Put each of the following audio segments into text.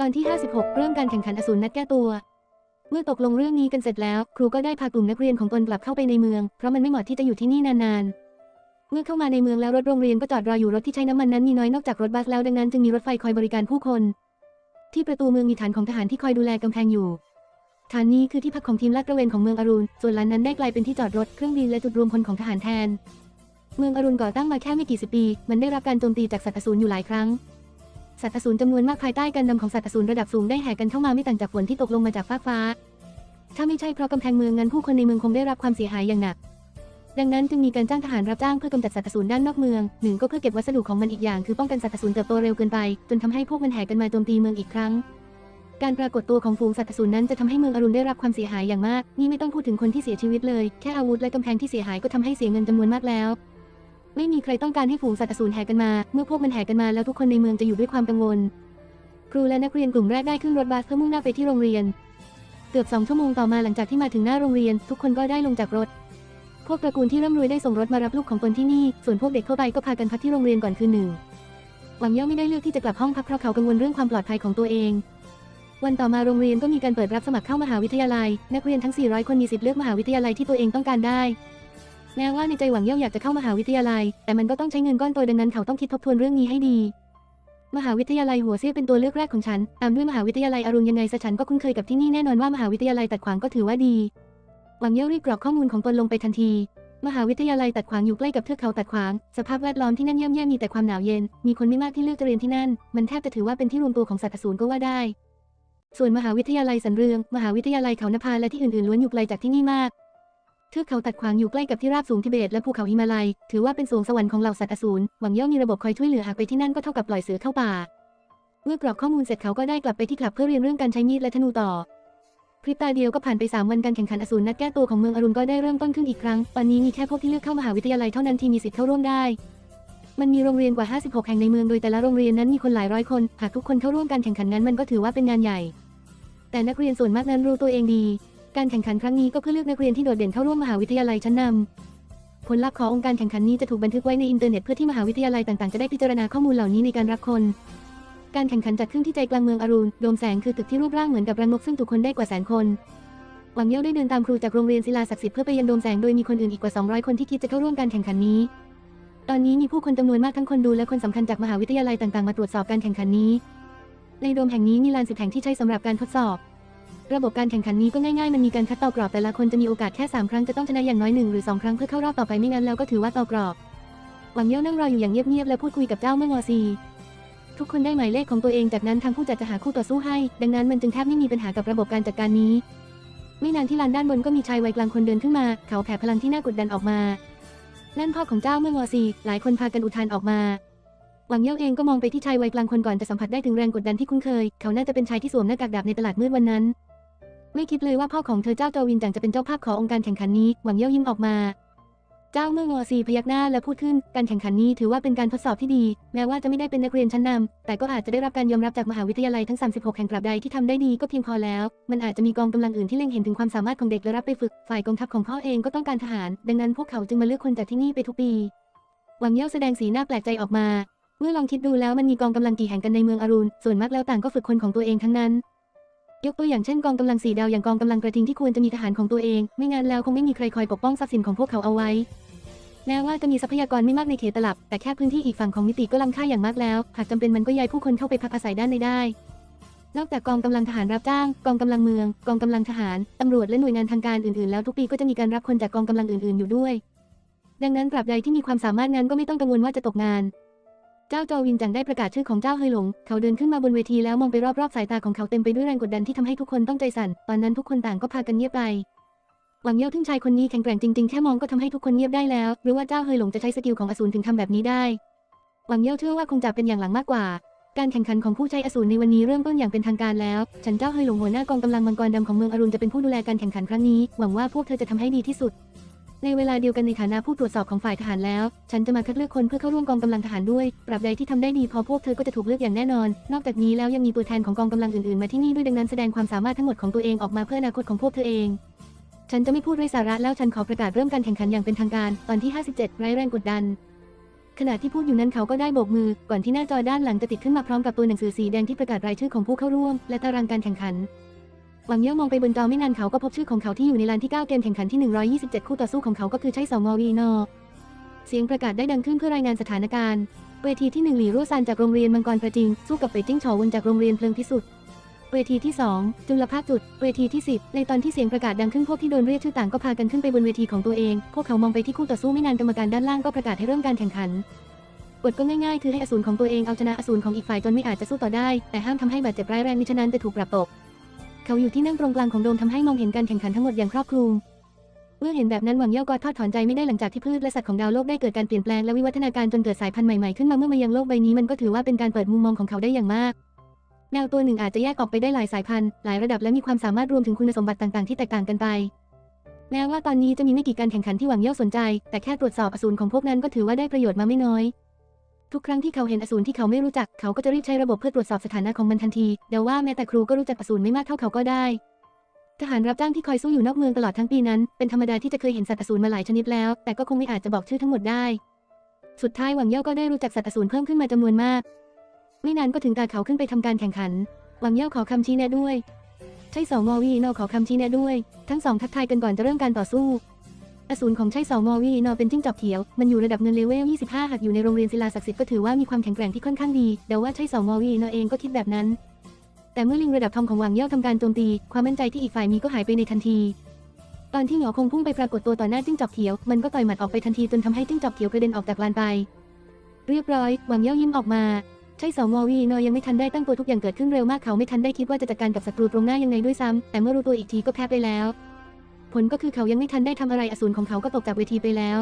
ตอนที่ 56 เริ่มการแข่งขันอสูรนัดแก้ตัว เมื่อตกลงเรื่องนี้กันเสร็จแล้ว ครูก็ได้พากลุ่มนักเรียนของตนกลับเข้าไปในเมือง เพราะมันไม่เหมาะที่จะอยู่ที่นี่นานๆ เมื่อเข้ามาในเมืองแล้วรถโรงเรียนก็จอดรออยู่รถที่ใช้น้ำมันนั้นมีน้อยนอกจากรถบัสแล้วดังนั้นจึงมีรถไฟคอยบริการผู้คน ที่ประตูเมืองมีฐานของทหารที่คอยดูแลกำแพงอยู่ฐานนี้คือที่พักของทีมลาดตระเวนของเมืองอรุณ ส่วนลานนั้นได้กลายเป็นที่จอดรถเครื่องบินและจุดรวมพลของทหารแทน เมืองอรุณก่อตั้งมาแค่ไม่กี่สิบปี มันได้รับการโจมตีจากสัตว์อสูรอยู่หลายครั้ง สัตว์อสูรจำนวนมากภายใต้การนำของสัตว์อสูรระดับสูงได้แห่กันเข้ามาไม่ต่างจากฝนที่ตกลงมาจากฟากฟ้า ถ้าไม่ใช่เพราะกำแพงเมืองงั้นผู้คนในเมืองคงได้รับความเสียหายอย่างหนัก ดังนั้นจึงมีการจ้างทหารรับจ้างเพื่อกำจัดสัตว์อสูรด้านนอกเมืองหนึ่งก็เพื่อเก็บวัสดุของมันอีกอย่างคือป้องกันสัตว์อสูรเติบโตเร็วเกินไป จนทำให้พวกมันแห่กันมาโจมตีเมืองอีกครั้ง การปรากฏตัวของฝูงสัตว์อสูรนั้นจะทำให้เมืองอรุณได้รับความเสียหายอย่างมาก นี่ไม่ต้องพูดถึงคนที่เสียชีวิตเลย แค่อาวุธและกำแพงที่เสียหายก็ทำให้เสียเงินจำนวนมากแล้ว ไม่มีใครต้องการให้ฝูงสัตว์อสูรแห่กันมา เมื่อพวกมันแห่กันมาแล้วทุกคนในเมืองจะอยู่ด้วยความกังวล ครูและนักเรียนกลุ่มแรกได้ขึ้นรถบัสเพื่อมุ่งหน้าไปที่โรงเรียน เกือบสองชั่วโมงต่อมาหลังจากที่มาถึงหน้าโรงเรียน ทุกคนก็ได้ลงจากรถ พวกตระกูลที่ร่ำรวยได้ส่งรถมารับลูกของตนที่นี่ ส่วนพวกเด็กทั่วไปก็พากันพักที่โรงเรียนก่อนคืนหนึ่งหวังเย่าไม่ได้เลือกที่จะกลับห้องพักเพราะเขากังวลเรื่องความปลอดภัยของตัวเองวันต่อมาโรงเรียนก็มีการเปิดรับสมัครเข้ามหาวิทยาลัย นักเรียนทั้ง 400 คนมีสิทธิ์เลือกมหาวิทยาลัยที่ตัวเองต้องการได้ แม้ว่าในใจหวังเย่าอยากจะเข้ามหาวิทยาลัย แต่มันก็ต้องใช้เงินก้อนโตดังนั้นเขาต้องคิดทบทวนเรื่องนี้ให้ดี มหาวิทยาลัยหัวเซี่ยเป็นตัวเลือกแรกของฉัน ตามด้วยมหาวิทยาลัยอรุณยังไงซะฉันก็คุ้นเคยกับที่นี่แน่นอนว่ามหาวิทยาลัยตัดขวางก็ถือว่าดี หวังเย่ารีบกรอกข้อมูลของตนลงไปทันที มหาวิทยาลัยตัดขวางอยู่ใกล้กับเทือกเขาตัดขวาง สภาพแวดล้อมที่นั่นเยี่ยมแย่มีแต่ความหนาวเย็น มีคนไม่มากที่เลือกจะเรียนที่นั่น มันแทบจะถือว่าเป็นที่รวมตัวของสัตว์อสูรก็ว่าได้ ส่วนมหาวิทยาลัยสันเรือง มหาวิทยาลัยเขานภาและที่อื่นๆล้วนอยู่ไกลจากที่นี่มาก เทือกเขาตัดขวางอยู่ใกล้กับที่ราบสูงทิเบตและภูเขาหิมาลัย ถือว่าเป็นสวงสวรรค์ของเหล่าสัตว์อสูร หวังเย่ามีระบบคอยช่วยเหลือหากไปที่นั่นก็เท่ากับปล่อยเสือเข้าป่า เมื่อกรอกข้อมูลเสร็จเขาก็ได้กลับไปที่คลับเพื่อเรียนเรื่องการใช้มีดและธนูต่อพริบตาเดียวก็ผ่านไป 3 วันการแข่งขันอสูรนัดแก้ตัวของเมืองอรุณก็ได้เริ่มต้นขึ้นอีกครั้งตอนนี้มีแค่พวกที่เลือกเข้ามหาวิทยาลัยเท่านั้นที่มีสิทธิ์เข้าร่วมได้ มันมีโรงเรียนกว่า 56 แห่งในเมือง โดยแต่ละโรงเรียนนั้นมีคนหลายร้อยคน หากทุกคนเข้าร่วมการแข่งขันนั้นมันก็ถือว่าเป็นงานใหญ่ แต่นักเรียนส่วนมากนั้นรู้ตัวเองดี การแข่งขันครั้งนี้ก็เพื่อเลือกนักเรียนที่โดดเด่นเข้าร่วมมหาวิทยาลัยชั้นนำผลลัพธ์ขององค์การแข่งขันนี้จะถูกบันทึกไว้ในอินเทอร์เน็ตเพื่อที่มหาวิทยาลัยต่างๆจะได้พิจารณาข้อมูลเหล่านี้ในการรับคน การแข่งขันจัดขึ้นที่ใจกลางเมืองอรุณโดมแสงคือตึกที่รูปร่างเหมือนกับรังนกซึ่งจุคนได้กว่าแสนคนหวังเย่าได้เดินตามครูจากโรงเรียนศิลาศักดิ์สิทธิ์เพื่อไปยังโดมแสงโดยมีคนอื่นอีกกว่า 200 คนที่คิดจะเข้าร่วมการแข่งขันนี้ ตอนนี้มีผู้คนจำนวนมากทั้งคนดูและคนสำคัญจากมหาวิทยาลัยต่างๆ มาตรวจสอบการแข่งขันนี้ ในโดมแห่งนี้มีลานสิบแห่งที่ใช้สำหรับการทดสอบ ระบบการแข่งขันนี้ก็ง่ายๆ มันมีการคัดต่อกรอบแต่ละคนจะมีโอกาสแค่ 3 ครั้งจะต้องชนะอย่างน้อยหนึ่งหรือ 2 ครั้งเพื่อเข้ารอบต่อไปไม่งั้นแล้วก็ถือว่าต่อกรอบ หวังเย่านั่งรออยู่อย่างเงียบๆและพูดคุยกับเจ้าเมื่องอซีทุกคนได้หมายเลขของตัวเองจากนั้นทางผู้จัดจะหาคู่ต่อสู้ให้ ดังนั้นมันจึงแทบไม่มีปัญหากับระบบการจัดการนี้ ไม่นานที่ลานด้านบนก็มีชายวัยกลางคนเดินขึ้นมา เขาแผ่พลังที่น่ากดดันออกมานั่นพ่อของเจ้าเมื่องอซีหลายคนพากันอุทานออกมาหวังเย่าเองก็มองไปที่ชายวัยกลางคนก่อนจะสัมผัสได้ถึงแรงกดดันที่คุ้นเคย เขาน่าจะเป็นชายที่สวมหน้ากากดาบในตลาดมืดวันนั้น ไม่คิดเลยว่าพ่อของเธอเจ้าโจวินจังจะเป็นเจ้าภาพขององค์การแข่งขันนี้ หวังเย่ายิ้มออกมา เจ้าเมื่องอซีพยักหน้าและพูดขึ้น การแข่งขันนี้ถือว่าเป็นการทดสอบที่ดี แม้ว่าจะไม่ได้เป็นนักเรียนชั้นนำแต่ก็อาจจะได้รับการยอมรับจากมหาวิทยาลัยทั้ง 36 แห่งกลับใดที่ทำได้ดีก็เพียงพอแล้ว มันอาจจะมีกองกำลังอื่นที่เล็งเห็นถึงความสามารถของเด็กและรับไปฝึก ฝ่ายกองทัพของพ่อเองก็ต้องการทหาร ดังนั้นพวกเขาจึงมาเลือกคนจากที่นี่ไปทุกปี หวังเย่าแสดงสีหน้าแปลกใจออกมา เมื่อลองคิดดูแล้วมันมีกองกำลังกี่แห่งกันในเมืองอรุณ ส่วนมากแล้วต่างก็ฝึกคนของตัวเองทั้งนั้น ยกตัวอย่างเช่นกองกำลังสีดาวอย่างกองกำลังกระทิงที่ควรจะมีทหารของตัวเอง ไม่งั้นแล้วคงไม่มีใครคอยปกป้องทรัพย์สินของพวกเขาเอาไว้แม้ว่าจะมีทรัพยากรไม่มากในเขตตลับ แต่แค่พื้นที่อีกฝั่งของมิติก็ล้ำค่าอย่างมากแล้ว หากจำเป็นมันก็ย้ายผู้คนเข้าไปพักอาศัยด้านในได้ นอกจากกองกำลังทหารรับจ้าง กองกำลังเมือง กองกำลังทหาร ตำรวจและหน่วยงานทางการอื่นๆ แล้วทุกปีก็จะมีการรับคนจากกองกำลังอื่นๆ อยู่ด้วย ดังนั้นตราบใดที่มีความสามารถนั้นก็ไม่ต้องกังวลว่าจะตกงาน จ้าโจวินจังได้ประกาศชื่อของเจ้าเฮยหลง เขาเดินขึ้นมาบนเวทีแล้วมองไปรอบๆสายตาของเขาเต็มไปด้วยแรงกดดันที่ทำให้ทุกคนต้องใจสั่น ตอนนั้นทุกคนต่างก็พากันเงียบไป หวังเย่าทึ่งชายคนนี้แข็งแกร่งจริงๆ แค่มองก็ทำให้ทุกคนเงียบได้แล้ว หรือว่าเจ้าเฮยหลงจะใช้สกิลของอสูรถึงทำแบบนี้ได้ หวังเย่าเชื่อว่าคงจะเป็นอย่างหลังมากกว่า การแข่งขันของผู้ใช้อสูรในวันนี้เริ่มต้นอย่างเป็นทางการแล้ว ฉันเจ้าเฮยหลงหัวหน้ากองกำลังมังกรดำของเมืองอรุณจะเป็นผู้ดูแลการแข่งขันครั้งนี้ หวังว่าพวกเธอจะทำให้ดีที่สุด ในเวลาเดียวกันในฐานะผู้ตรวจสอบของฝ่ายทหารแล้ว ฉันจะมาคัดเลือกคนเพื่อเข้าร่วมกองกำลังทหารด้วยปรับใดที่ทำได้ดีพอพวกเธอก็จะถูกเลือกอย่างแน่นอน นอกจากนี้แล้วยังมีตัวแทนของกองกำลังอื่นๆมาที่นี่ด้วยดังนั้นแสดงความสามารถทั้งหมดของตัวเองออกมาเพื่ออนาคตของพวกเธอเองฉันจะไม่พูดไร้สาระแล้วฉันขอประกาศเริ่มการแข่งขันอย่างเป็นทางการตอนที่ 57 ไร้แรงกดดัน ขณะที่พูดอยู่นั้นเขาก็ได้โบกมือ ก่อนที่หน้าจอด้านหลังจะติดขึ้นมาพร้อมกับตัวหนังสือสีแดงที่ประกาศรายชื่อของผู้เข้าร่วม และตารางการแข่งขัน หวังเย่ามองไปบนจอไม่นานเขาก็พบชื่อของเขาที่อยู่ในลานที่ 9 เกมแข่งขันที่ 127 คู่ต่อสู้ของเขาก็คือใช้สองวีนอ เสียงประกาศได้ดังขึ้นเพื่อรายงานสถานการณ์ เวทีที่ 1 หลีรั่วซันจากโรงเรียนมังกรประจิง สู้กับเปจิ้งชอวนจากโรงเรียนเพลิงพิสุทธิ์เวทีที่ 2 จุลภาคจุด เวทีที่ 10 ในตอนที่เสียงประกาศดังขึ้นพวกที่โดนเรียกชื่อต่างก็พากันขึ้นไปบนเวทีของตัวเอง พวกเขามองไปที่คู่ต่อสู้ไม่นานกรรมการด้านล่างก็ประกาศให้เริ่มการแข่งขันกฎก็ง่ายๆ คือให้อสูรของตัวเองเอาชนะอสูรของอีกฝ่ายจนไม่อาจจะสู้ต่อได้ แต่ห้ามทำให้บาดเจ็บร้ายแรงมิฉะนั้นจะถูกปรับตก เขาอยู่ที่นั่งตรงกลางของโดมทำให้มองเห็นการแข่งขันทั้งหมดอย่างครอบคลุม เมื่อเห็นแบบนั้นหวังเย่าก็ทอดถอนใจไม่ได้หลังจากที่พืชและสัตว์ของดาวโลกได้เกิดการเปลี่ยนแปลงและวิวัฒนาการจนเกิดสายพันธุ์ใหม่ๆขึ้นมาเมื่อมายังโลกใบนี้มันก็ถือว่าเป็นการเปิดมุมมองของเขาได้อย่างมากแมวตัวหนึ่งอาจจะแยกออกไปได้หลายสายพันธุ์ หลายระดับและมีความสามารถรวมถึงคุณสมบัติต่างๆที่แตกต่างกันไปแม้ว่าตอนนี้จะมีไม่กี่การแข่งขันที่หวังเย่าสนใจ แต่แค่ตรวจสอบอสูรของพวกนั้นก็ถือว่าได้ประโยชน์มาไม่น้อย ทุกครั้งที่เขาเห็นอสูรที่เขาไม่รู้จัก เขาก็จะรีบใช้ระบบเพื่อตรวจสอบสถานะของมันทันทีเดาว่าแม้แต่ครูก็รู้จักอสูรไม่มากเท่าเขาก็ได้ ทหารรับจ้างที่คอยสู้อยู่นอกเมืองตลอดทั้งปีนั้น เป็นธรรมดาที่จะเคยเห็นสัตว์อสูรมาหลายชนิดแล้ว แต่ก็คงไม่อาจจะบอกชื่อทั้งหมดได้ สุดท้ายหวังเย่าก็ได้รู้จักสัตว์อสูรเพิ่มขึ้นมาจำนวนมาก ไม่นานก็ถึงตาเขาขึ้นไปทำการแข่งขัน หวังเย่าขอคำชี้แนะด้วย ใช่สองมอวีนอขอคำชี้แนะด้วย ทั้งสองทักทายกันก่อนจะเริ่มการต่อสู้ อสูรของใช่สองมอวีนอเป็นจิ้งจอกเขียว มันอยู่ระดับเงินเลเวล 25 หากอยู่ในโรงเรียนศิลาศักดิ์สิทธิ์ก็ถือว่ามีความแข็งแกร่งที่ค่อนข้างดี เดาว่าใช่สองมอวีนอเองก็คิดแบบนั้น แต่เมื่อลิงระดับทองของหวังเย่าทำการโจมตี ความมั่นใจที่อีกฝ่ายมีก็หายไปในทันที ตอนที่หงอคงพุ่งไปปรากฏตัวต่อหน้าจิ้งจอกเขียว มันก็ต่อยหมัดออกไปทันทีจนทำให้จิ้งจอกเขียวกระเด็นออกจากลานไป เรียบร้อย หวังเย่ายิ้มออกมาใช่สองวอวีนอยังไม่ทันได้ตั้งตัวทุกอย่างเกิดขึ้นเร็วมากเขาไม่ทันได้คิดว่าจะจัดการกับศัตรูตรงหน้ายังไงด้วยซ้ำแต่เมื่อรู้ตัวอีกทีก็แพ้ไปแล้ว ผลก็คือเขายังไม่ทันได้ทำอะไรอสูรของเขาก็ตกจากเวทีไปแล้ว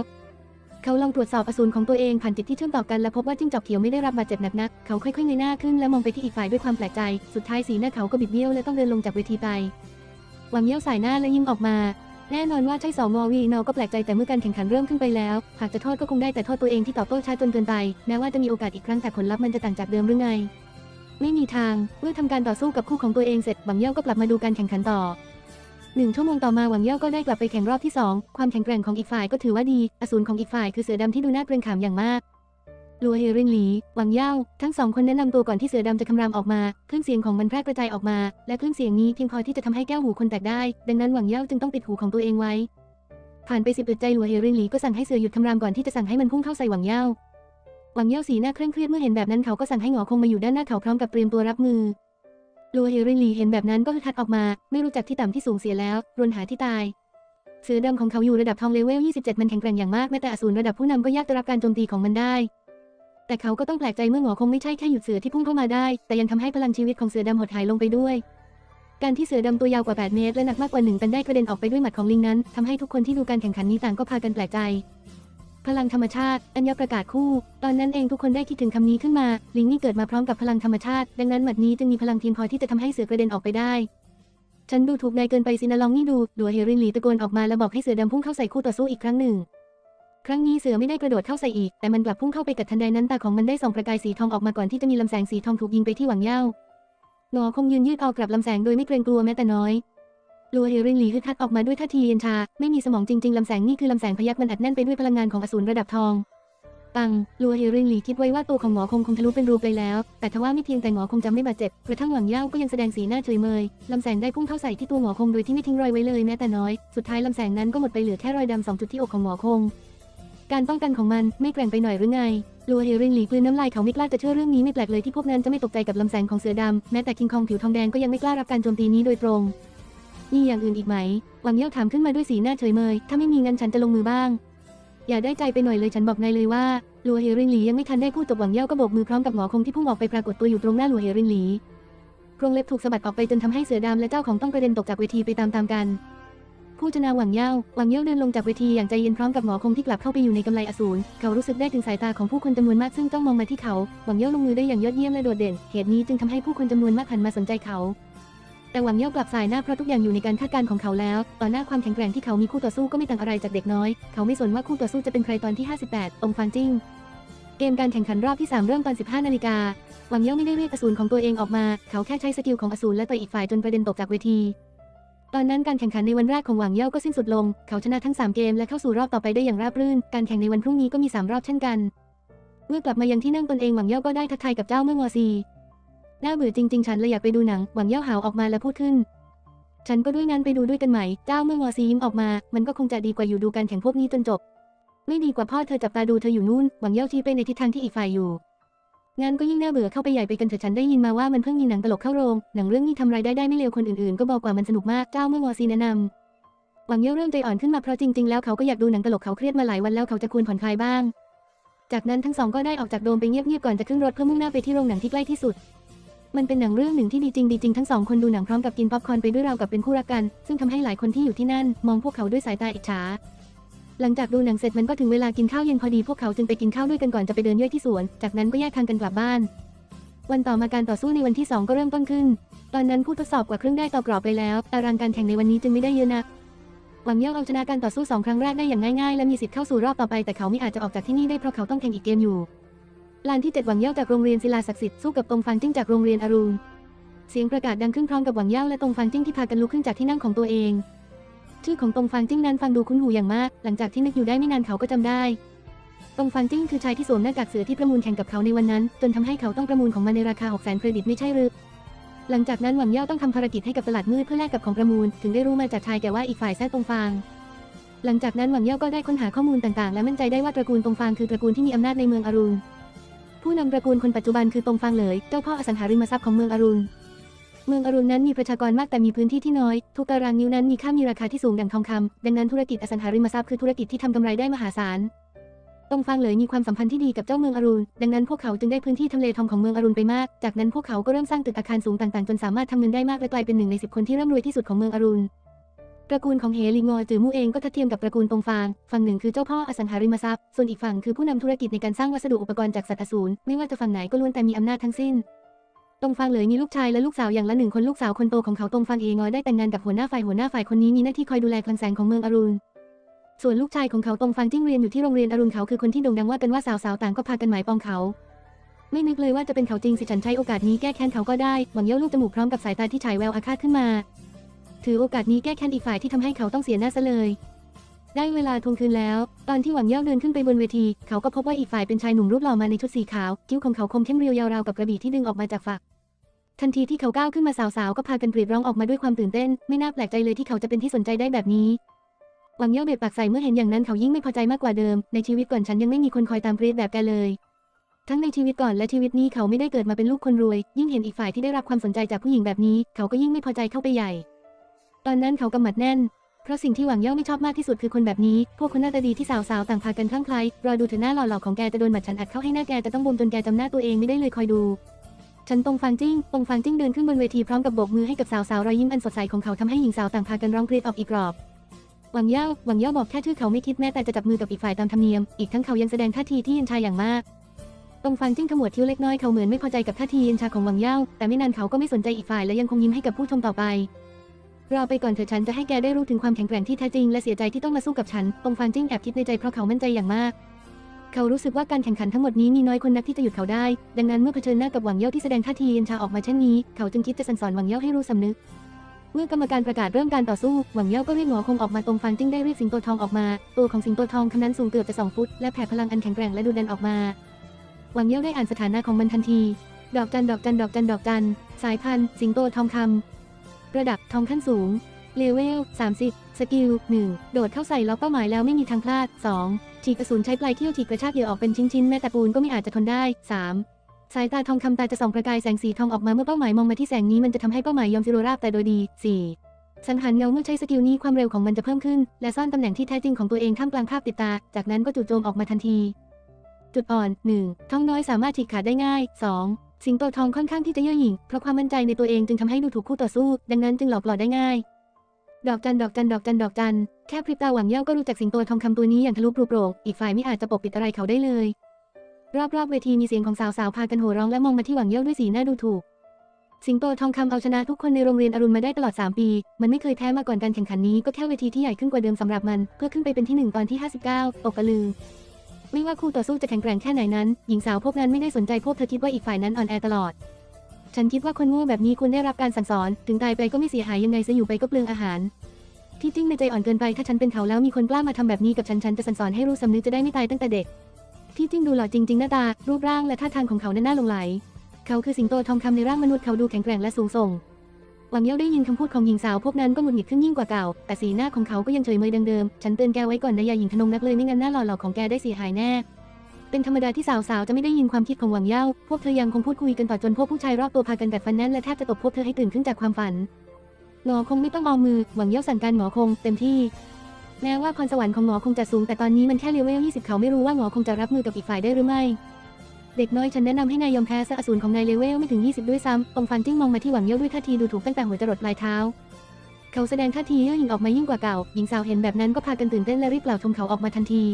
เขาลองตรวจสอบอสูรของตัวเองผ่านจิตที่เชื่อมต่อกันและพบว่าจิ้งจอกเขียวไม่ได้รับบาดเจ็บหนักนัก เขาค่อยๆเงยหน้าขึ้นและมองไปที่อีกฝ่ายด้วยความแปลกใจ สุดท้ายสีหน้าเขาก็บิดเบี้ยวและต้องเดินลงจากเวทีไป หวังเยี่ยวสายหน้าและยิ้มออกมา แน่นอนว่าใช่สองวอวีนอก็แปลกใจแต่เมื่อการแข่งขันเริ่มขึ้นไปแล้ว หากจะโทษก็คงได้แต่โทษตัวเองที่ตอบโต้ช้าจนเกินไป แม้ว่าจะมีโอกาสอีกครั้งแต่ผลลัพธ์มันจะต่างจากเดิมหรือไง ไม่มีทาง เมื่อทำการต่อสู้กับคู่ของตัวเองเสร็จ หวังเย่าก็กลับมาดูการแข่งขันต่อ หนึ่งชั่วโมงต่อมาหวังเย่าก็ได้กลับไปแข่งรอบที่สองความแข็งแกร่งของอีกฝ่ายก็ถือว่าดี อสูรของอีกฝ่ายคือเสือดำที่ดูน่าเกรงขามอย่างมากลัวเฮรินหลี หวังเย่า ทั้งสองคนแนะนำตัวก่อนที่เสือดำจะคำรามออกมาเครื่องเสียงของมันแพร่กระจายออกมา และเครื่องเสียงนี้เพียงพอที่จะทำให้แก้วหูคนแตกได้ ดังนั้นหวังเย่าจึงต้องปิดหูของตัวเองไว้ ผ่านไปสิบอึดใจลัวเฮรินหลีก็สั่งให้เสือหยุดคำรามก่อนที่จะสั่งให้มันพุ่งเข้าใส่หวังเย่า หวังเย่าสีหน้าเคร่งเครียดเมื่อเห็นแบบนั้นเขาก็สั่งให้หงอคงมาอยู่ด้านหน้าเขาพร้อมกับเตรียมตัวรับมือ ลัวเฮรินลีเห็นแบบนั้นก็ฮึดฮัดออกมา ไม่รู้จักที่ต่ำที่สูงเสียแล้วรวนหาที่ตาย เสือดำของเขาอยู่ระดับทองเลเวล 27 มันแข็งแกร่งอย่างมากแม้แต่อสูรระดับผู้นำก็ยากจะรับการโจมตีของมันได้ แต่เขาก็ต้องแปลกใจเมื่อหงอคงไม่ใช่แค่หยุดเสือที่พุ่งเข้ามาได้ แต่ยังทำให้พลังชีวิตของเสือดำหดหายลงไปด้วย การที่เสือดำตัวยาวกว่า 8 เมตรและหนักมากกว่า1ตันได้กระเด็นออกไปด้วยหมัดของลิงนั้นทำให้ทุกคนที่ดูการแข่งขันนี้ต่างก็พากันแปลกใจ พลังธรรมชาติ อัญญประกาศคู่ ตอนนั้นเองทุกคนได้คิดถึงคำนี้ขึ้นมา ลิงนี่เกิดมาพร้อมกับพลังธรรมชาติ ดังนั้นหมัดนี้จึงมีพลังเพียงพอที่จะทำให้เสือกระเด็นออกไปได้ ฉันดูถูกนายเกินไปสินะลองนี่ดู ดัวเฮรินหลีตะโกนออกมาและบอกให้เสือดำพุ่งเข้าใส่คู่ต่อสู้อีกครั้งหนึ่ง ครั้งนี้เสือไม่ได้กระโดดเข้าใส่อีก แต่มันกลับพุ่งเข้าไปกัดทันใดนั้นตาของมันได้ส่องประกายสีทองออกมาก่อนที่จะมีลำแสงสีทองถูกยิงไปที่หวังเย้าหงอคงยืนยืดเอากลับลำแสงโดยไม่เกรงกลัวแม้แต่น้อย ลัวเฮรินหลีฮึดฮัดออกมาด้วยท่าทีเย็นชา ไม่มีสมองจริงๆลำแสงนี่คือลำแสงพยักมันอัดแน่นไปด้วยพลังงานของอสูรระดับทอง ปังลัวเฮรินหลีคิดไว้ว่าตัวของหงอคงคงทะลุเป็นรูไปแล้ว แต่ทว่าไม่เพียงแต่หงอคงจะไม่บาดเจ็บ กระทั่งหวังเย่าก็ยังแสดงสีหน้าเฉยเมย ลำแสงได้พุ่งเข้าใส่ที่ตัวหงอคงโดยที่ไม่ทิ้งรอยไว้เลยแม้แต่น้อย สุดท้ายลำแสงนั้นก็หมดไปเหลือแค่รอยดำสองจุดที่อกของหงอคง การป้องกันของมันไม่แกร่งไปหน่อยหรือไงลัวเฮรินหลีกลืนน้ำลายเขาไม่กล้าจะเชื่อเรื่องนี้ไม่แปลกเลยที่พวกนั้นจะไม่ตกใจกับลำแสงของเสือดำแม้แต่คิงคองผิวทองแดงก็ยังไม่กล้ารับการโจมตีนี้โดยตรง มีอย่างอื่นอีกไหม หวังเย่าถามขึ้นมาด้วยสีหน้าเฉยเมย ถ้าไม่มีเงั้นฉันจะลงมือบ้าง อย่าได้ใจไปหน่อยเลยฉันบอกนายเลยว่าลัวเฮรินหลียังไม่ทันได้พูดจบหวังเย่าก็โบกมือพร้อมกับหงอคงที่พุ่งออกไปปรากฏตัวอยู่ตรงหน้าลัวเฮรินหลีกรงเล็บถูกสะบัดออกไปจนทำให้เสือดำและเจ้าของต้องกระเด็นตกจากเวทีไปตามๆกัน ผู้ชนะหวังเย่าหวังเย่าเดินลงจากเวทีอย่างใจเย็นพร้อมกับหงอคงที่กลับเข้าไปอยู่ในกำไลอสูรเขารู้สึกได้ถึงสายตาของผู้คนจำนวนมากซึ่งจ้องมองมาที่เขาหวังเย่าลงมือได้อย่างยอดเยี่ยมและโดดเด่น เหตุนี้จึงทำให้ผู้คนจำนวนมากหันมาสนใจเขา แต่หวังเย่ากลับสายหน้าเพราะทุกอย่างอยู่ในการคาดการณ์ของเขาแล้ว ต่อหน้าความแข็งแกร่งที่เขามีคู่ต่อสู้ก็ไม่ต่างอะไรจากเด็กน้อย เขาไม่สนว่าคู่ต่อสู้จะเป็นใครตอนที่ 58 องฟานจิ้ง เกมการแข่งขันรอบที่ 3 เริ่มตอน 15 นาฬิกา หวังเย่าไม่ได้เรียกอสูรของตัวเองออกมา เขาแค่ใช้สกิลของอสูรและต่อยอีกฝ่ายจนกระเด็นตกจากเวที ตอนนั้นการแข่งขันในวันแรกของหวังเย่าก็สิ้นสุดลง เขาชนะทั้ง 3 เกมและเข้าสู่รอบต่อไปได้อย่างราบรื่น การแข่งในวันพรุ่งนี้ก็มี 3 รอบเช่นกัน เมื่อกลับมายังที่นั่งตนเองหวังเย่าก็ได้ทักทายกับเจ้าเมื่องอซี น่าเบื่อจริงๆ ฉันเลยอยากไปดูหนัง หวังเย่าหาวออกมาและพูดขึ้น ฉันก็ด้วยงั้นไปดูด้วยกันไหม เจ้าเมื่องอซียิ้มออกมา มันก็คงจะดีกว่าอยู่ดูการแข่งพวกนี้จนจบ ไม่ดีกว่าพ่อเธอจับตาดูเธออยู่นู่น หวังเย่าชี้ไปในทิศทางที่อีกฝ่ายอยู่ งานก็ยิ่งน่าเบื่อเข้าไปใหญ่ไปกันเถอะฉันได้ยินมาว่ามันเพิ่งมีหนังตลกเข้าโรง หนังเรื่องนี้ทำรายได้ได้ไม่เลวคนอื่นๆ ก็บอกว่ามันสนุกมาก เจ้าเมื่องอซีแนะนำหวังเย่าเริ่มใจอ่อนขึ้นมาเพราะจริงๆ แล้วเขาก็อยากดูหนังตลกเขาเครียดมาหลายวันแล้วเขาจะควรผ่อนคลายบ้าง จากนั้นทั้งสองก็ได้ออกจากโดมไปเงียบๆก่อนจะขึ้นรถเพื่อมุ่งหน้าไปที่โรงหนังที่ใกล้ที่สุด มันเป็นหนังเรื่องหนึ่งที่ดีจริงดีจริงทั้งสองคนดูหนังพร้อมกับกินป๊อปคอร์นไปด้วยเรากับเป็นคู่รักกัน ซึ่งทำให้หลายคนที่อยู่ที่นั่น มองพวกเขาด้วยสายตาอิจฉาหลังจากดูหนังเสร็จมันก็ถึงเวลากินข้าวเย็นพอดีพวกเขาจึงไปกินข้าวด้วยกันก่อนจะไปเดินย่อยที่สวน จากนั้นก็แยกทางกันกลับบ้าน วันต่อมาการต่อสู้ในวันที่สองก็เริ่มต้นขึ้น ตอนนั้นผู้ทดสอบกว่าครึ่งได้ตอบกรอบไปแล้ว ตารางการแข่งในวันนี้จึงไม่ได้เยอะนัก หวังเย่าเอาชนะการต่อสู้สองครั้งแรกได้อย่างง่ายๆ และมีสิทธิ์เข้าสู่รอบต่อไปแต่เขาไม่อาจจะออกจากที่นี่ได้เพราะเขาต้องแข่งอีกเกมอยู่ ลานที่เจ็ดหวังเย่าจากโรงเรียนศิลาศักดิ์สิทธิ์สู้กับตงฟางจิ้งจากโรงเรียนอรุณ เสียงประกาศดังขึ้นพร้อมกับหวังเย่าและตงฟางจิ้งที่พากันลุกขึ้นจากที่นั่งของตัวเอง ชื่อของตงฟางจิ้งนั้นฟังดูคุ้นหูอย่างมาก หลังจากที่นึกอยู่ได้ไม่นานเขาก็จำได้ ตงฟางจิ้งคือชายที่สวมหน้ากากเสือที่ประมูลแข่งกับเขาในวันนั้น จนทำให้เขาต้องประมูลของมันในราคา6 0 0 0 0เครดิตไม่ใช่หรือ หลังจากนั้นหวังเย่าต้องทำภารกิจให้กับตลาดมืดเพื่อแลกกับของประมูล ถึงได้รู้มาจากชายแก่ว่าอีกฝ่ายแท้ตงฟางหลังจากนั้นหวังเย่าก็ได้ค้นหาข้อมูลต่างๆ และมั่นใจได้ว่าตระกูลตงฟางคือตระกูลที่มีอำนาจในเมืองอรุณ ผู้นำตระกูลคนปัจจุบันคือตงฟางเหลย เจ้าพ่ออสังหาริมทรัพย์ของเมืองอรุณ เมืองอรุณนั้นมีประชากรมากแต่มีพื้นที่ที่น้อย ทุกตารางนิ้วนั้นมีค่ามีราคาที่สูงดังทองคำดังนั้นธุรกิจอสังหาริมทรัพย์คือธุรกิจที่ทำกำไรได้มหาศาลตงฟางเหลยมีความสัมพันธ์ที่ดีกับเจ้าเมืองอรุณ ดังนั้นพวกเขาจึงได้พื้นที่ทำเลทองของเมืองอรุณไปมาก จากนั้นพวกเขาก็เริ่มสร้างตึกอาคารสูงต่างๆ จนสามารถทำเงินได้มากและกลายเป็นหนึ่งในสิบคนที่ร่ำรวยที่สุดของเมืองอรุณ ตระกูลของเฮลิงอจือมู่เองก็ทัดเทียมกับตระกูลตงฟาง ฝั่งหนึ่งคือเจ้าพ่ออสังหาริมทรัพย์ ส่วนอีกฝั่งคือผู้นำธุรกิจในการสร้างวัสดุอุปกรณ์จากสัตว์อสูร ไม่ว่าจะฝั่งไหนก็ล้วนแต่มีอำนาจทั้งสิ้น ตงฟางเลยมีลูกชายและลูกสาวอย่างละหนึ่งคนลูกสาวคนโตของเขาตงฟางเองอได้แต่งงานกับหัวหน้าฝ่ายหัวหน้าฝ่ายคนนี้มีหน้าที่คอยดูแลคลังแสงของเมืองอรุณ ส่วนลูกชายของเขาตงฟางจิ้งเรียนอยู่ที่โรงเรียนอรุณเขาคือคนที่โด่งดังว่ากันว่าสาวๆต่างก็พากันหมายปองเขาไม่นึกเลยว่าจะเป็นเขาจริงสิฉันใช้โอกาสนี้แก้แค้นเขาก็ได้ หวังเย้าลูกจมูกพร้อมกับสายตาที่ฉายแววอาฆาตขึ้นมา ถือโอกาสนี้แก้แค้นอีกฝ่ายที่ทำให้เขาต้องเสียหน้าซะเลย ได้เวลาทวงคืนแล้ว ตอนที่หวังเย่าเดินขึ้นไปบนเวที เขาก็พบว่าอีกฝ่ายเป็นชายหนุ่มรูปหล่อมาในชุดสีขาว คิ้วของเขาคมเข้มเรียวยาวราวกับกระบี่ที่ดึงออกมาจากฝัก ทันทีที่เขาก้าวขึ้นมาสาวๆก็พากันกรีดร้องออกมาด้วยความตื่นเต้น ไม่น่าแปลกใจเลยที่เขาจะเป็นที่สนใจได้แบบนี้หวังเย่าเบะปากใส่เมื่อเห็นอย่างนั้นเขายิ่งไม่พอใจมากกว่าเดิม ในชีวิตก่อนฉันยังไม่มีคนคอยตามกรีดแบบแกเลย ทั้งในชีวิตก่อนและชีวิตนี้เขาไม่ได้เกิดมาเป็นลูกคนรวย ยิ่งเห็นอีกฝ่ายที่ได้รับความสนใจจากผู้หญิงแบบนี้ เขาก็ยิ่งไม่พอใจเข้าไปใหญ่ ตอนนั้นเขากำหมัดแน่น เพราะสิ่งที่หวังเย่าไม่ชอบมากที่สุดคือคนแบบนี้ พวกคนหน้าตาดีที่สาวๆ ต่างพากันคลั่งไคล้รอดูเธอหน้าหล่อๆของแกจะโดนหมัดฉันอัดเข้าให้หน้าแกจะต้องบวมจนแกจำหน้าตัวเองไม่ได้เลยคอยดู ฉันตรงฟางจิ้งตรงฟางจิ้งเดินขึ้นบนเวทีพร้อมกับโบกมือให้กับสาวๆ รอยยิ้มอันสดใสของเขาทำให้หญิงสาวต่างพากันร้องกรีดออกอีกรอบหวังเย่าหวังเย่าบอกแค่ชื่อเขาไม่คิดแม้แต่จะจับมือกับอีกฝ่ายตามธรรมเนียม อีกทั้งเขายังแสดงท่าทีที่เย็นชาอย่างมากตรงฟางจิ้งขมวดคิ้วเล็กน้อยเขาเหมือนไม่พอใจกับท่าทีเย็นชาของหวังเย่าแต่ไม่นานเขาก็ไม่สนใจอีกฝ่ายและยังคงยิ้มให้กับผู้ชมต่อไป รอไปก่อนเถอะฉันจะให้แกได้รู้ถึงความแข็งแกร่งที่แท้จริงและเสียใจที่ต้องมาสู้กับฉันตรงฟางจิ้งแอบคิดในใจเพราะเขามั่นใจอย่างมาก เขารู้สึกว่าการแข่งขันทั้งหมดนี้มีน้อยคนนักที่จะหยุดเขาได้ ดังนั้นเมื่อเผชิญหน้ากับหวังเย่าที่แสดงท่าทีเย็นชาออกมาเช่นนี้ เขาจึงคิดจะสั่งสอนหวังเย่าให้รู้สำนึก เมื่อกรรมการประกาศเริ่มการต่อสู้ หวังเย่าก็เรียกหงอคงออกมาตรงฟางจิ้งได้เรียกสิงโตทองออกมา ตัวของสิงโตทองคำนั้นสูงเกือบจะสองฟุต และแผ่พลังอันแข็งแกร่งและดุดันออกมา หวังเย่าได้อ่านสถานะของมันทันที ดอกจันดอกจันดอกจันดอกจันสายพันธุ์สิงโตทองคำ ระดับทองขั้นสูง เลเวล 30 สกิล 1 โดดเข้าใส่ล็อกเป้าหมายแล้วไม่มีทางพลาด 2 ฉีกกระสุนใช้ปลายเขี้ยวฉีกกระชากเหยื่อออกเป็นชิ้นๆ แม้แต่ปูนก็ไม่อาจจะทนได้ 3 สายตาทองคำตาจะส่องประกายแสงสีทองออกมาเมื่อเป้าหมายมองมาที่แสงนี้มันจะทำให้เป้าหมายยอมสิโรราบแต่โดยดี 4 สังหารเงาเมื่อใช้สกิลนี้ความเร็วของมันจะเพิ่มขึ้น และซ่อนตำแหน่งที่แท้จริงของตัวเองท่ามกลางภาพติดตา จากนั้นก็จู่โจมออกมาทันที จุดอ่อน 1. ท้องน้อยสามารถฉีกขาดได้ง่าย 2. สิงโตทองค่อนข้างที่จะเย่อหยิ่งเพราะความมั่นใจในตัวเองจึงทำให้ดูถูกคู่ต่อสู้ ดังนั้นจึงหลอกหลอนได้ง่าย ดอกจันดอกจันดอกจันดอกจันแค่พริบตาหวังเย่าก็รู้จักสิงโตทองคำตัวนี้อย่างทะลุปลุโปร่งอีกฝ่ายไม่อาจจะปกปิดอะไรเขาได้เลย รอบๆเวทีมีเสียงของสาวๆพากันโห่ร้องและมองมาที่หวังเย่าด้วยสีหน้าดูถูก สิงโตทองคำเอาชนะทุกคนในโรงเรียนอรุณมาได้ตลอด 3 ปี มันไม่เคยแพ้มาก่อนการแข่งขันนี้ก็แค่เวทีที่ใหญ่ขึ้นกว่าเดิมสำหรับมัน เพื่อขึ้นไปเป็นที่หนึ่งตอนที่ 59ตกกระลือ ไม่ว่าคู่ต่อสู้จะแข็งแกร่งแค่ไหนนั้น หญิงสาวพวกนั้นไม่ได้สนใจพวกเธอคิดว่าอีกฝ่ายนั้นอ่อนแอตลอด ฉันคิดว่าคนโง่แบบนี้ควรได้รับการสั่งสอน ถึงตายไปก็ไม่เสียหายยังไงซะอยู่ไปก็เปลืองอาหาร ที่จริงในใจอ่อนเกินไปถ้าฉันเป็นเขาแล้วมีคนกล้ามาทำแบบนี้กับฉันฉันจะสั่งสอนให้รู้สำนึกจะได้ไม่ตายตั้งแต่เด็ก ที่จริงดูหล่อจริงๆหน้าตา รูปร่างและท่าทางของเขานั้นน่าหลงไหล เขาคือสิงโตทองคำในร่างมนุษย์เขาดูแข็งแกร่งและสูงส่ง วังเย่าได้ยินคำพูดของหญิงสาวพวกนั้นก็หงุดหงิดขึ้นยิ่งกว่าเก่า แต่สีหน้าของเขาก็ยังเฉยเมยดังเดิมฉันเตือนแกไว้ก่อนนะอย่าหญิงทนงนักเลยไม่งั้นหน้าหล่อหลาของแกได้เสียหายแน่ เป็นธรรมดาที่สาวๆ จะไม่ได้ยินความคิดของหวังเย่า พวกเธอยังคงพูดคุยกันต่อจนพวกผู้ชายรอบตัวพากันกัดฟันแน่นและแทบจะตบพวกเธอให้ตื่นขึ้นจากความฝันหงอคงไม่ต้องเอามือ หวังเย่าสั่งการหงอคงเต็มที่ แม้ว่าพรสวรรค์ของหงอคงจะสูงแต่ตอนนี้มันแค่เลเวล20 เขาไม่รู้ว่าหงอคงจะรับมือกับอีกฝ่ายได้หรือไม่ เด็กน้อยฉันแนะนำให้นายยอมแพ้ซะอสูรของนายเลเวลไม่ถึง 20 ด้วยซ้ำตรงฟันจิ้งมองมาที่หวังเย่าด้วยท่าทีดูถูกตั้งแต่หัวจรดปลายเท้า เขาแสดงท่าทีเย่อหยิ่งออกมายิ่งกว่าเก่า หญิงสาวเห็นแบบนั้นก็พากันตื่นเต้นและรีบกล่าวชมเขาออกมาทันที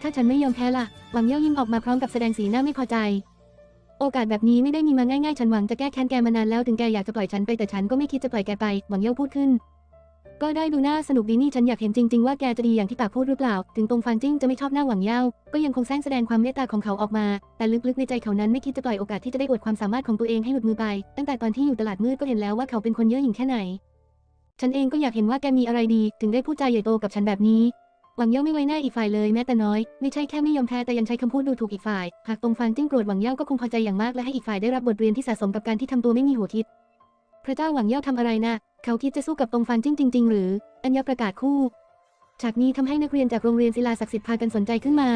ถ้าฉันไม่ยอมแพ้ล่ะ หวังเย่ายิ้มออกมาพร้อมกับแสดงสีหน้าไม่พอใจ โอกาสแบบนี้ไม่ได้มีมาง่ายๆ ฉันหวังจะแก้แค้นแกมานานแล้วถึงแกอยากจะปล่อยฉันไปแต่ฉันก็ไม่คิดจะปล่อยแกไป หวังเย่าพูดขึ้น ก็ได้ดูน่าสนุกดีนี่ฉันอยากเห็นจริง ๆ ว่าแกจะดีอย่างที่ปากพูดหรือเปล่า ถึงตรงฟันจิ้งจะไม่ชอบหน้าหวังเย่าก็ยังคงแสร้งแสดงความเมตตาของเขาออกมา แต่ลึกๆในใจเขานั้นไม่คิดจะปล่อยโอกาสที่จะได้อวดความสามารถของตัวเองให้หลุดมือไป ตั้งแต่ตอนที่อยู่ตลาดมืดก็เห็นแล้วว่าเขาเป็นคนเย่อหยิ่งแค่ไหน ฉันเองก็อยากเห็นว่าแกมีอะไรดี ถึงได้พูดจาใหญ่โตกับฉันแบบนี้ หวังเย่าไม่ไว้หน้าอีกฝ่ายเลยแม้แต่น้อย ไม่ใช่แค่ไม่ยอมแพ้แต่ยังใช้คำพูดดูถูกอีกฝ่าย หากตรงฟันจิ้งโกรธหวังเย่าก็คงพอใจอย่างมากและให้อีกฝ่ายได้รับบทเรียนที่สะสมกับการที่ทำตัวไม่มีหัวคิด พระเจ้าหวังเย่าทำอะไรนะ เขาคิดจะสู้กับตรงฟันจิ้งจริง ๆ หรือ อัญญาประกาศคู่ฉากนี้ทำให้นักเรียนจากโรงเรียนศิลาศักดิ์สิทธิ์พากันสนใจขึ้นมา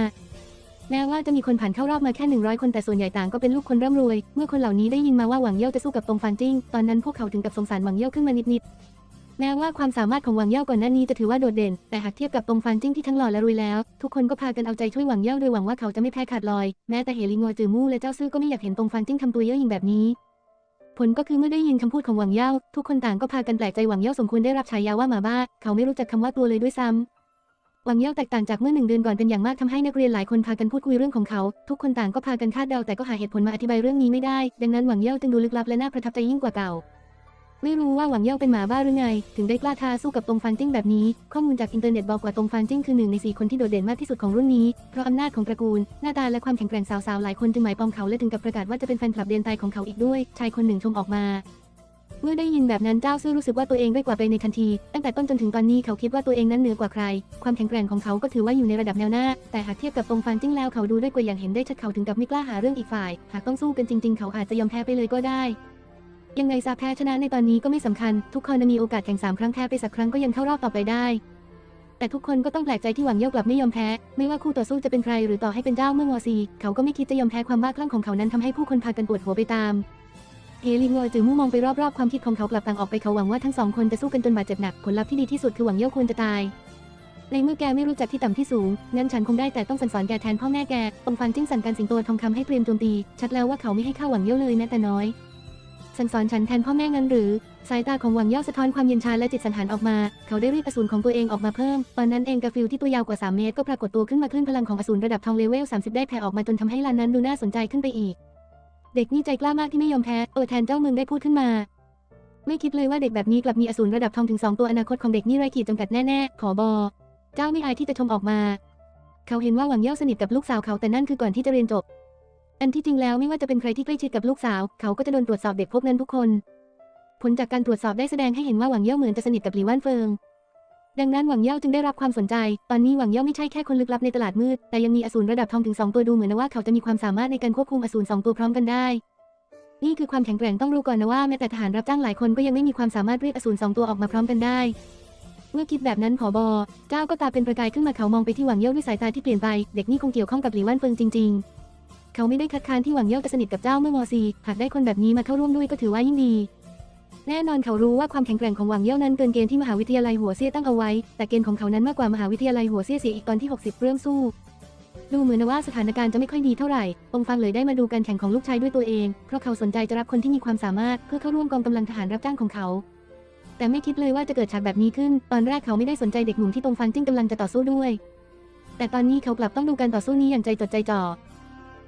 แม้ว่าจะมีคนผ่านเข้ารอบมาแค่ 100 คนแต่ส่วนใหญ่ต่างก็เป็นลูกคนร่ำรวย เมื่อคนเหล่านี้ได้ยินมาว่าหวังเย่าจะสู้กับตรงฟันจิ้ง ตอนนั้นพวกเขาถึงกับสงสารหวังเย่าขึ้นมานิดๆ แม้ว่าความสามารถของหวังเย่าก่อนหน้านี้จะถือว่าโดดเด่น แต่หากเทียบกับตรงฟันจิ้งที่ทั้งหล่อและรวยแล้ว ทุกคนก็พากันเอาใจช่วยหวังเย่าโดยหวังว่าเขาจะไม่แพ้ขาดลอย แม้แต่เฮลิงอจือมู่และเจ้าซื่อก็ไม่อยากเห็นตรงฟันจิ้งทำตัวเย่อหยิ่งแบบนี้ ผลก็คือเมื่อได้ยินคำพูดของหวังเย่าทุกคนต่างก็พากันแปลกใจหวังเย่าสมควรได้รับฉายาว่าหมาบ้า เขาไม่รู้จักคำว่ากลัวเลยด้วยซ้ำหวังเย่าแตกต่างจากเมื่อหนึ่งเดือนก่อนเป็นอย่างมากทำให้นักเรียนหลายคนพากันพูดคุยเรื่องของเขา ทุกคนต่างก็พากันคาดเดาแต่ก็หาเหตุผลมาอธิบายเรื่องนี้ไม่ได้ ดังนั้นหวังเย่าจึงดูลึกลับและน่าประทับใจยิ่งกว่าเก่า ไม่รู้ว่าหวังเย่าเป็นหมาบ้าหรือไง ถึงได้กล้าท้าสู้กับตรงฟันจิ้งแบบนี้ ข้อมูลจากอินเทอร์เน็ตบอกว่าตรงฟันจิ้งคือหนึ่งในสี่คนที่โดดเด่นมากที่สุดของรุ่นนี้ เพราะอำนาจของตระกูล หน้าตาและความแข็งแกร่งสาวๆ หลายคนจึงหมายปองเขาและถึงกับประกาศว่าจะเป็นแฟนคลับเดียนตายของเขาอีกด้วย ชายคนหนึ่งชมออกมาเมื่อได้ยินแบบนั้นเจ้าซื่อรู้สึกว่าตัวเองได้กว่าไปในทันที ตั้งแต่ต้นจนถึงตอนนี้เขาคิดว่าตัวเองนั้นเหนือกว่าใคร ความแข็งแกร่งของเขาก็ถือว่าอยู่ในระดับแนวหน้า แต่หากเทียบกับตรงฟันจิ้งแล้วเขาดูด้กว่าอย่างเห็นได้ชัดเขาถึงกับไม่กล้าหาเรื่องอีกฝ่าย หากต้องสู้กันจริง ๆ เขาอาจจะยอมแพ้ไปเลยก็ได้ ยังไงซาแพ้ชนะในตอนนี้ก็ไม่สำคัญ ทุกคนมีโอกาสแข่งสามครั้งแพ้ไปสักครั้งก็ยังเข้ารอบต่อไปได้ แต่ทุกคนก็ต้องแปลกใจที่หวังเย่ากลับไม่ยอมแพ้ ไม่ว่าคู่ต่อสู้จะเป็นใครหรือต่อให้เป็นเจ้าเมืองวอซีเขาก็ไม่คิดจะยอมแพ้ความบ้าคลั่งของเขานั้นทำให้ผู้คนพากันปวดหัวไปตามเฮลิงอยจือมู่งมองไปรอบๆความคิดของเขากลับต่างออกไปเขาหวังว่าทั้งสองคนจะสู้กันจนบาดเจ็บหนักผลลัพธ์ที่ดีที่สุดคือหวังเย่าควรจะตายในเมื่อแกไม่รู้จักที่ต่ำที่สูง งั้นฉันคงได้แต่ต้องสั่งสอนแกแทนพ่อแม่แกตรงฟันจิ้งสั่งการสิงโตทองคำให้เตรียมโจมตี ชัดแล้วว่าเขาไม่ให้ข้าหวังเย่าเลยแม้แต่น้อย สั่งสอนฉันแทนพ่อแม่งั้นหรือ สายตาของหวังเย่าสะท้อนความเย็นชาและจิตสันหานออกมา เขาได้รีบอสูรของตัวเองออกมาเพิ่ม ตอนนั้นเองกาฟิลที่ตัวยาวกว่า 3 เมตร ก็ปรากฏตัวขึ้นมาคลื่นพลังของอสูรระดับทองเลเวล 30 ได้แผ่ออกมาจนทำให้ลานนั้นดูน่าสนใจขึ้นไปอีก เด็กนี่ใจกล้ามากที่ไม่ยอมแพ้ เออแทนเจ้ามืองได้พูดขึ้นมา ไม่คิดเลยว่าเด็กแบบนี้กลับมีอสูรระดับทองถึง 2 ตัวอนาคตของเด็กนี่ไร้ขีดจำกัดแน่ๆ ขอบอ เจ้าไม่อายที่จะชมออกมา เขาเห็นว่าหวังเย่าสนิทกับลูกสาวเขาแต่นั่นคือก่อนที่จะเรียนจบ อันที่จริงแล้วไม่ว่าจะเป็นใครที่ใกล้ชิดกับลูกสาว เขาก็จะโดนตรวจสอบเด็กพวกนั้นทุกคน ผลจากการตรวจสอบได้แสดงให้เห็นว่าหวังเย่าเหมือนจะสนิทกับหลีว่านเฟิง ดังนั้นหวังเย่าจึงได้รับความสนใจ ตอนนี้หวังเย่าไม่ใช่แค่คนลึกลับในตลาดมืด แต่ยังมีอสูรระดับทองถึงสองตัวดูเหมือนว่าเขาจะมีความสามารถในการควบคุมอสูรสองตัวพร้อมกันได้ นี่คือความแข็งแกร่งต้องรู้ก่อนนะว่าแม้แต่ทหารรับจ้างหลายคนก็ยังไม่มีความสามารถเรียกอสูรสองตัวออกมาพร้อมกันได้เมื่อคิดแบบนั้นผอบอเจ้าก็ตาเป็นประกายขึ้นมาเขามองไปที่หวังเย่าด้วยสายตาที่เปลี่ยนไป เด็กนี่คงเกี่ยวข้องกับหลีว่านเฟิงจริง ๆ เขาไม่ได้คัดค้านที่หวังเย่าจะสนิทกับเจ้าเมื่อมอซีหากได้คนแบบนี้มาเข้าร่วมด้วยก็ถือว่ายิ่งดีแน่นอนเขารู้ว่าความแข็งแกร่งของหวังเย่านั้นเกินเกณฑ์ที่มหาวิทยาลัยหัวเซี่ยตั้งเอาไว้ แต่เกณฑ์ของเขานั้นมากกว่ามหาวิทยาลัยหัวเซี่ยเสียอีกตอนที่ 60 เริ่มสู้ ดูเหมือนว่าสถานการณ์จะไม่ค่อยดีเท่าไหร่องฟังเลยได้มาดูการแข่งของลูกชายด้วยตัวเอง เพราะเขาสนใจจะรับคนที่มีความสามารถเพื่อเข้าร่วมกองกำลังทหารรับจ้างของเขา แต่ไม่คิดเลยว่าจะเกิดฉากแบบนี้ขึ้น ตอนแรกเขาไม่ได้สนใจเด็กหนุ่มที่ตรงฟังจิ้งกำลังจะต่อสู้ด้วย แต่ตอนนี้เขากลับต้องดูการต่อสู้นี้อย่างใจจดใจจ่อ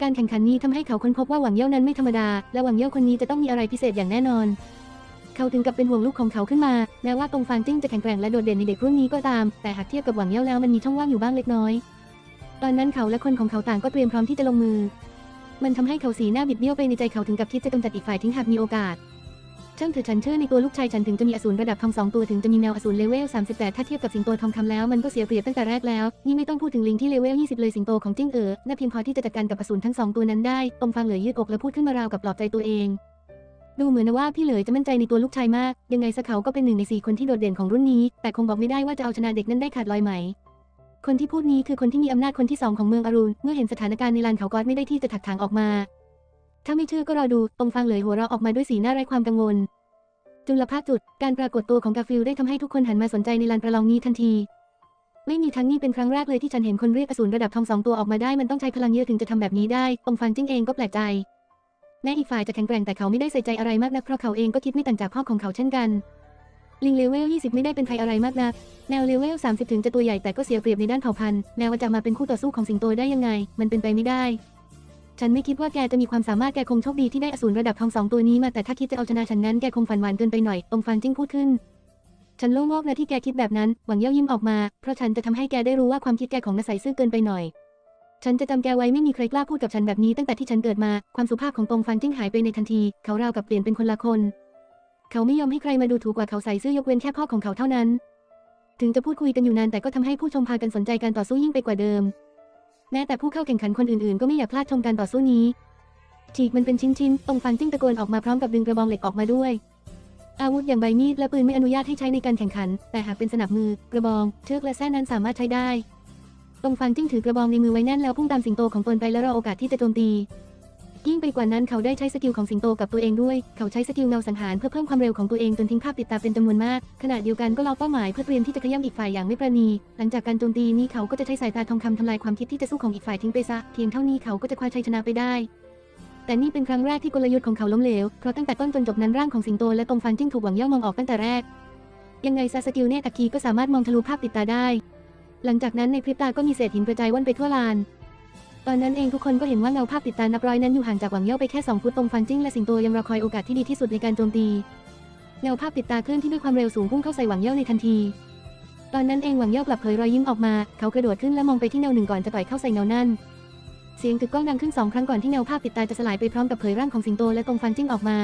การแข่งขันนี้ทำให้เขาค้นพบว่าหวังเย่านั้นไม่ธรรมดา และหวังเย่าคนนี้จะต้องมีอะไรพิเศษอย่างแน่นอน เขาถึงกับเป็นห่วงลูกของเขาขึ้นมา แม้ว่าตรงฟางจิ้งจะแข็งแกร่งและโดดเด่นในเด็กรุ่นนี้ก็ตาม แต่หากเทียบกับหวังเย่าแล้วมันมีช่องว่างอยู่บ้างเล็กน้อย ตอนนั้นเขาและคนของเขาต่างก็เตรียมพร้อมที่จะลงมือ มันทำให้เขาสีหน้าบิดเบี้ยวไปในใจเขาถึงกับคิดจะกำจัดอีกฝ่ายทิ้งหากมีโอกาส ช่างเถอะฉันเชื่อในตัวลูกชายฉันถึงจะมีอสูรระดับทองสองตัวถึงจะมีแมวอสูรเลเวล 38 ถ้าเทียบกับสิงโตทองคำแล้วมันก็เสียเปรียบตั้งแต่แรกแล้วนี่ไม่ต้องพูดถึงลิงที่เลเวล 20 เลยสิงโตของจิ้งเอ๋อน่าเพียงพอที่จะจัดการกับอสูรทั้งสองตัวนั้นได้ตรงฟังเหลือยืดอกและพูดขึ้นมาราวกับปลอบใจตัวเองดูเหมือนว่าพี่เหลยจะมั่นใจในตัวลูกชายมาก ยังไงสักเขาก็เป็นหนึ่งในสี่คนที่โดดเด่นของรุ่นนี้ แต่คงบอกไม่ได้ว่าจะเอาชนะเด็กนั้นได้ขาดลอยไหม คนที่พูดนี้คือคนที่มีอำนาจคนที่สองของเมืองอรุณ เมื่อเห็นสถานการณ์ในลานเขากอดไม่ได้ที่จะถักถางออกมา ถ้าไม่เชื่อก็รอดูตรงฟังเหลยหัวเราะออกมาด้วยสีหน้าไร้ความกังวล จุลภาคจุด การปรากฏตัวของกาฟิลได้ทำให้ทุกคนหันมาสนใจในลานประลองนี้ทันที ไม่มีทั้งนี้เป็นครั้งแรกเลยที่ฉันเห็นคนเรียกอสูรระดับทองสองตัวออกมาได้มันต้องใช้พลังเยอะถึงจะทำแบบนี้ได้ตรงฟังจิ้งเองก็แปลกใจ แม้อีกฝ่ายจะแข็งแกร่งแต่เขาไม่ได้ใส่ใจอะไรมากนักเพราะเขาเองก็คิดไม่ต่างจากพ่อของเขาเช่นกัน ลิงเลเวล 20 ไม่ได้เป็นใครอะไรมากนัก แนวเลเวล 30 ถึงจะตัวใหญ่แต่ก็เสียเปรียบในด้านเผ่าพันธุ์แนวจะมาเป็นคู่ต่อสู้ของสิงโตได้ยังไง มันเป็นไปไม่ได้ ฉันไม่คิดว่าแกจะมีความสามารถแกคงโชคดีที่ได้อสูรระดับทองสองตัวนี้มาแต่ถ้าคิดจะเอาชนะฉันนั้นแกคงฝันหวานเกินไปหน่อยตรงฟังจิ้งพูดขึ้น ฉันโล่งอกนะที่แกคิดแบบนั้น หวังเย้ายิ้มออกมา เพราะฉันจะทำให้แกได้รู้ว่าความคิดแกของน่าใสซื่อเกินไปหน่อย ฉันจะจำแกไว้ไม่มีใครกล้าพูดกับฉันแบบนี้ตั้งแต่ที่ฉันเกิดมา ความสุภาพของตรงฟังจิ้งหายไปในทันที เขาราวกับเปลี่ยนเป็นคนละคน เขาไม่ยอมให้ใครมาดูถูกกว่าเขาใส่ซื่อยกเว้นแค่พ่อของเขาเท่านั้น ถึงจะพูดคุยกันอยู่นานแต่ก็ทำให้ผู้ชมพากันสนใจการต่อสู้ยิ่งไปกว่าเดิม แม้แต่ผู้เข้าแข่งขันคนอื่นๆ ก็ไม่อยากพลาดชมการต่อสู้นี้ฉีกมันเป็นชิ้นๆ ตรงฟังจิ้งตะโกนออกมาพร้อมกับดึงกระบองเหล็กออกมาด้วย อาวุธอย่างใบมีดและปืนไม่อนุญาตให้ใช้ในการแข่งขัน แต่หากเป็นสนับมือ กระบอง เชือกและแส้นั้นสามารถใช้ได้ ตรงฟังจิ้งถือกระบองในมือไว้แน่นแล้วพุ่งตามสิงโตของตนไปและรอโอกาสที่จะโจมตี ยิ่งไปกว่านั้นเขาได้ใช้สกิลของสิงโตกับตัวเองด้วย เขาใช้สกิลเงาสังหารเพื่อเพิ่มความเร็วของตัวเองจนทิ้งภาพติดตาเป็นจำนวนมาก ขณะเดียวกันก็ล็อกเป้าหมายเพื่อเตรียมที่จะขย้ำอีกฝ่ายอย่างไม่ประนีหลังจากการโจมตีนี้เขาก็จะใช้สายตาทองคำทำลายความคิดที่จะสู้ของอีกฝ่ายทิ้งไปซะ เพียงเท่านี้เขาก็จะคว้าชัยชนะไปได้แต่นี่เป็นครั้งแรกที่กลยุทธ์ของเขาล้มเหลว เพราะตั้งแต่ต้นจนจบนั้นร่างของสิงโตและตรงฟันจิ้งถูกหวังเย่ามองออกตั้งแต่แรก ยังไงซาสกิลเนตอัคคีก็สามารถมองทะลุภาพติดตาได้ หลังจากนั้นในพริบตาก็มีเศษหินกระจายว่อนไปทั่วลาน ตอนนั้นเองทุกคนก็เห็นว่าเงาภาพติดตานับร้อยนั้นอยู่ห่างจากหวังเย่าไปแค่ 2 ฟุตตรงฟันจิ้งและสิงโตยังรอคอยโอกาสที่ดีที่สุดในการโจมตี เงาภาพติดตาเคลื่อนที่ด้วยความเร็วสูงพุ่งเข้าใส่หวังเย่าในทันที ตอนนั้นเองหวังเย่ากลับเผยรอยยิ้มออกมา เขากระโดดขึ้นและมองไปที่เงาหนึ่งก่อนจะต่อยเข้าใส่เงานั่น เสียงตึกก้องดังขึ้นสองครั้งก่อนที่เงาภาพติดตาจะสลายไปพร้อมกับเผยร่างของสิงโตและตรงฟันจิ้งออกมา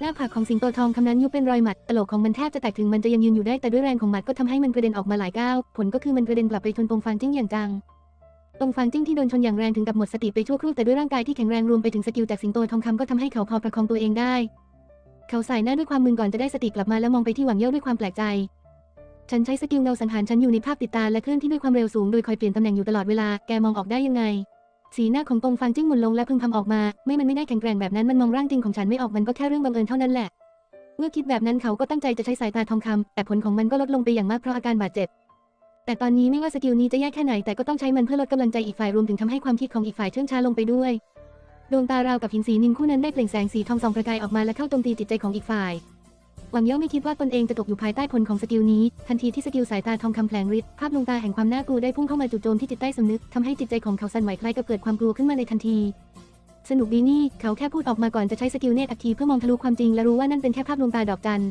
หน้าผากของสิงโตทองคำนั้นยุบเป็นรอยหมัดกะโหลกของมันแทบจะแตกถึงมันจะยังยืนอยู่ได้แต่ด้วยแรงของหมัดก็ทำให้มันกระเด็นออกมาหลายก้าวผลก็คือมันกระเด็นกลับไปชนตรงฟันจิ้งอย่างจัง ตรงฟันจิ้งที่โดนชนอย่างแรงถึงกับหมดสติไปชั่วครู่แต่ด้วยร่างกายที่แข็งแรงรวมไปถึงสกิลจากสิงโตทองคำก็ทำให้เขาพอประคองตัวเองได้ เขาใส่หน้าด้วยความมึนก่อนจะได้สติกลับมาแล้วมองไปที่หวังเย่าด้วยความแปลกใจ ฉันใช้สกิลเงาสังหารฉันอยู่ในภาพติดตาและเคลื่อนที่ด้วยความเร็วสูงโดยคอยเปลี่ยนตำแหน่งอยู่ตลอดเวลาแกมองออกได้ยังไง สีหน้าของตรงฟันจิ้งหมุนลงและพึมพำออกมา ไม่มันไม่ได้แข็งแกร่งแบบนั้นมันมองร่างจริงของฉันไม่ออกมันก็แค่เรื่องบังเอิญเท่านั้นแหละเมื่อคิดแบบนั้นเขาก็ตั้งใจจะใช้สายตาทองคำแต่ผลของมันก็ลดลงไปอย่างมากเพราะอาการบาดเจ็บ แต่ตอนนี้ไม่ว่าสกิลนี้จะแย่แค่ไหนแต่ก็ต้องใช้มันเพื่อลดกำลังใจอีกฝ่ายรวมถึงทำให้ความคิดของอีกฝ่ายเชื่องช้าลงไปด้วย ดวงตาราวกับหินสีนินคู่นั้นได้เปล่งแสงสีทองส่องประกายออกมาและเข้าโจมตีจิตใจของอีกฝ่าย หวังเย่าไม่คิดว่าตนเองจะตกอยู่ภายใต้ผลของสกิลนี้ ทันทีที่สกิลสายตาทองคำแผลงฤทธิ์ภาพดวงตาแห่งความน่ากลัวได้พุ่งเข้ามาจู่โจมที่จิตใต้สำนึกทำให้จิตใจของเขาสั่นไหวคล้ายกับเกิดความกลัวขึ้นมาในทันทีสนุกดีนี่ เขาแค่พูดออกมาก่อนจะใช้สกิลเนตอัคคีเพื่อมองทะลุความจริงและรู้ว่านั่นเป็นแค่ภาพดวงตาดอกจัน